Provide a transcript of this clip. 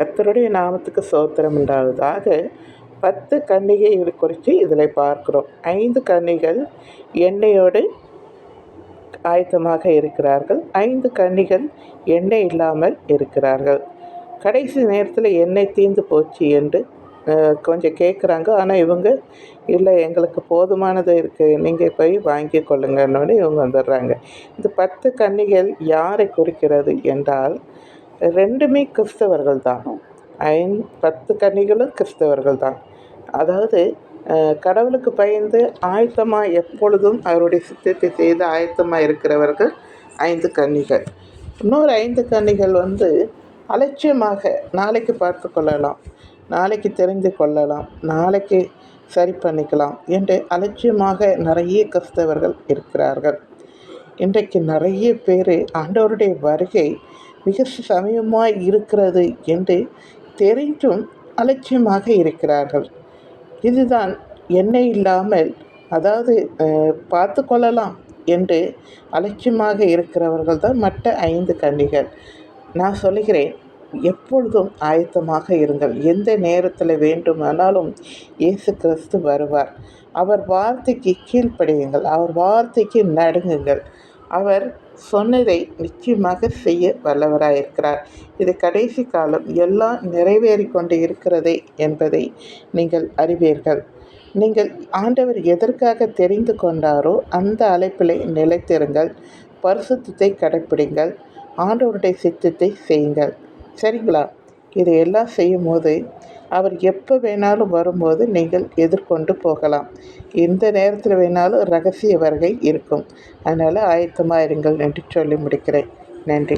கத்தருடைய நாமத்துக்கு சோத்திரம் உண்டாவதாக பத்து கன்னிகைகளை குறித்து இதில் பார்க்கிறோம். ஐந்து கன்னிகள் எண்ணெயோடு ஆயத்தமாக இருக்கிறார்கள். ஐந்து கன்னிகள் எண்ணெய் இல்லாமல் இருக்கிறார்கள். கடைசி நேரத்தில் எண்ணெய் தீர்ந்து போச்சு என்று கொஞ்சம் கேட்குறாங்க ஆனால் இவங்க இல்லை எங்களுக்கு போதுமானது இருக்குது நீங்கள் போய் வாங்கி கொள்ளுங்கன்னு இவங்க வந்துடுறாங்க. இந்த பத்து கன்னிகள் யாரை குறிக்கிறது? என்றால் ரெண்டுமே கிறிஸ்தவர்கள் தான் ஐந் பத்து கன்னிகளும் கிறிஸ்தவர்கள் தான் அதாவது கடவுளுக்கு பயந்து ஆயத்தமாக எப்பொழுதும் அவருடைய சித்தத்தை செய்து ஆயத்தமாக இருக்கிறவர்கள் ஐந்து கன்னிகள். இன்னொரு ஐந்து கன்னிகள் வந்து அலட்சியமாக நாளைக்கு பார்த்து கொள்ளலாம். நாளைக்கு தெரிந்து கொள்ளலாம். நாளைக்கு சரி பண்ணிக்கலாம் என்று அலட்சியமாக நிறைய கிறிஸ்தவர்கள் இருக்கிறார்கள். இன்றைக்கு நிறைய பேர் ஆண்டவருடைய வருகை மிக சமயமாக இருக்கிறது என்று தெரிந்தும் அலட்சியமாக இருக்கிறார்கள். இதுதான் எண்ணெய் இல்லாமல் அதாவது பார்த்து கொள்ளலாம் என்று அலட்சியமாக இருக்கிறவர்கள் தான் மற்ற ஐந்து கன்னிகள். நான் சொல்லுகிறேன் எப்பொழுதும் ஆயத்தமாக இருங்கள். எந்த நேரத்தில் வேண்டுமானாலும் இயேசு கிறிஸ்து வருவார். அவர் வார்த்தைக்கு கீழ்ப்படியுங்கள். அவர் வார்த்தைக்கு நடுங்குங்கள். அவர் சொன்னதை நிச்சயமாக செய்ய வல்லவராயிருக்கிறார். இது கடைசி காலம் எல்லாம் நிறைவேறி கொண்டு இருக்கிறதே என்பதை நீங்கள் அறிவீர்கள். நீங்கள் ஆண்டவர் எதற்காக தெரிந்து கொண்டாரோ அந்த அழைப்பிலே நிலைத்திருங்கள். பரிசுத்தத்தை கடைப்பிடிங்கள். ஆண்டவருடைய சித்தத்தை செய்யுங்கள். சரிங்களா? இதையெல்லாம் செய்யும் போது அவர் எப்போ வேணாலும் வரும்போது நீங்கள் எதிர்கொண்டு போகலாம். எந்த நேரத்தில் வேணாலும் ரகசிய வருகை இருக்கும். அதனால் ஆயத்தமாக இருங்கள் என்று சொல்லி முடிக்கிறேன். நன்றி.